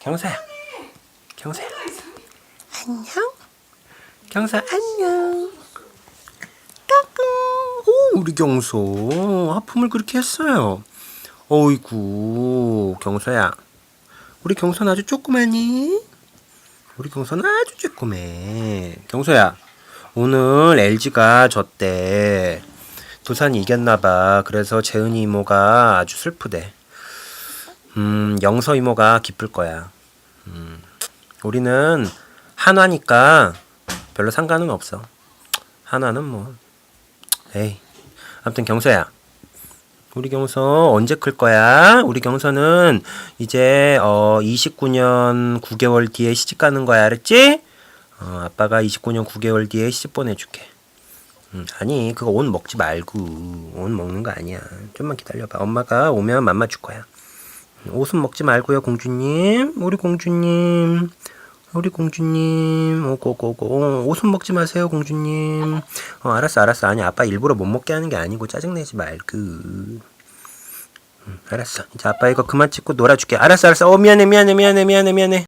경서야. 경서야. 안녕. 경서 안녕. 까꿍. 오, 우리 경서 하품을 그렇게 했어요. 어이구, 경서야. 우리 경서는 아주 조그마니? 우리 경서는 아주 조그매. 경서야, 오늘 LG가 졌대. 두산이 이겼나봐. 그래서 재은이 이모가 아주 슬프대. 음, 영서 이모가 기쁠 거야. 음, 우리는 한화니까 별로 상관은 없어. 한화는 뭐, 에이. 아무튼 경서야. 우리 경서 언제 클 거야? 우리 경서는 이제 어 29년 9개월 뒤에 시집 가는 거야, 알았지? 어, 아빠가 29년 9개월 뒤에 시집 보내줄게. 음, 아니, 그거 옷 먹지 말고 옷 먹는 거 아니야. 좀만 기다려봐. 엄마가 오면 맘마 줄 거야. 옷은 먹지 말고요, 공주님. 우리 공주님. 우리 공주님. 오고고고. 어, 옷은 먹지 마세요, 공주님. 어, 알았어, 알았어. 아니, 아빠 일부러 못 먹게 하는 게 아니고 짜증내지 말고. 음, 알았어. 이제 아빠 이거 그만 찍고 놀아줄게. 알았어, 알았어. 어, 미안해, 미안해, 미안해, 미안해, 미안해.